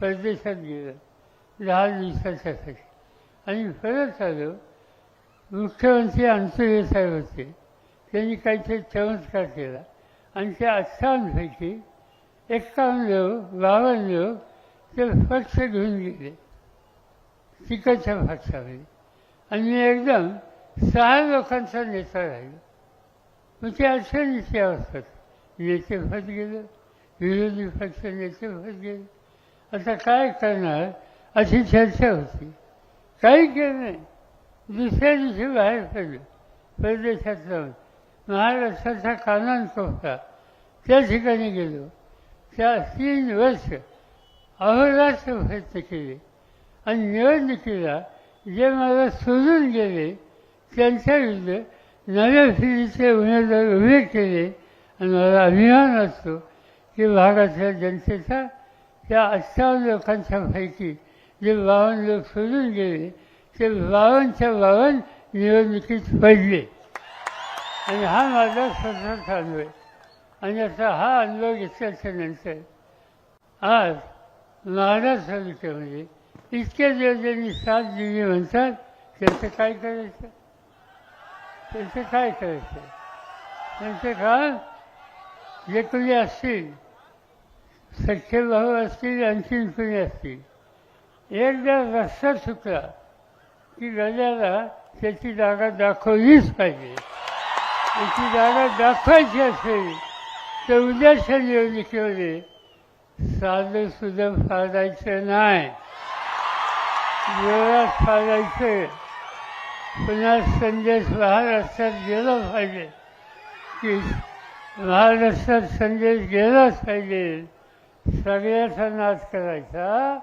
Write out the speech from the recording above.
परदेशात गेलं. दहा दिवसाच्यासाठी आणि परत आलं मुख्यमंत्री अंतर्य साहेब होते. त्यांनी काहीतरी चमत्कार केला. आणि त्या अठ्ठावन्नपैकी एक्कावन्न लोक बावन्न लोक ते पक्ष घेऊन गेले. तिकडच्या पक्षामध्ये आणि मी एकदम सहा लोकांचा नेता राहिलो. मग ते अडचणीची अवस्था नेते फत गेलं विरोधी पक्ष नेते फत गेले आता काय करणार? अशी चर्चा होती. काही केलं नाही. दुसऱ्या दिवशी बाहेर पडलं. परदेशात जाऊन. महाराष्ट्राचा कानान होता त्या ठिकाणी गेलो. त्या तीन वर्ष अहोरात्र प्रयत्न केले. आणि निवडणुकीला जे मला सोडून गेले त्यांच्या विरुद्ध नव्या फिरीचे उमेदवार उभे केले. आणि मला अभिमान असतो की भागातल्या जनतेचा त्या अठ्ठावन्न लोकांच्या पैकी जे बावन्न लोक सोडून गेले ते बावनच्या बावन्न निवडणुकीत पडले. आणि हा माझा स्वतःचा अनुभव आहे. आणि असा हा अनुभव घेतल्याच्या नंतर आज महाराष्ट्र तालुक्यामध्ये इतक्या दिवस ज्यांनी साथ दिली म्हणतात त्यांचं काय करायचं? त्यांचं काय करायचं? त्यांचं काम जे कोणी असतील सख्खे भाऊ असतील आणखीन कुणी असतील. एकदा रस्ता चुकला की गड्याला त्याची जागा दाखवलीच पाहिजे. त्याची जागा दाखवायची असेल तर उद्याच्या निवडणुकीमध्ये साधं सुद्धा फाडायचं नाही. जोरात फाडायचं पुन्हा संदेश महाराष्ट्रात गेला पाहिजे. की महाराष्ट्रात संदेश गेलाच पाहिजे. सगळ्याचा नाश करायचा.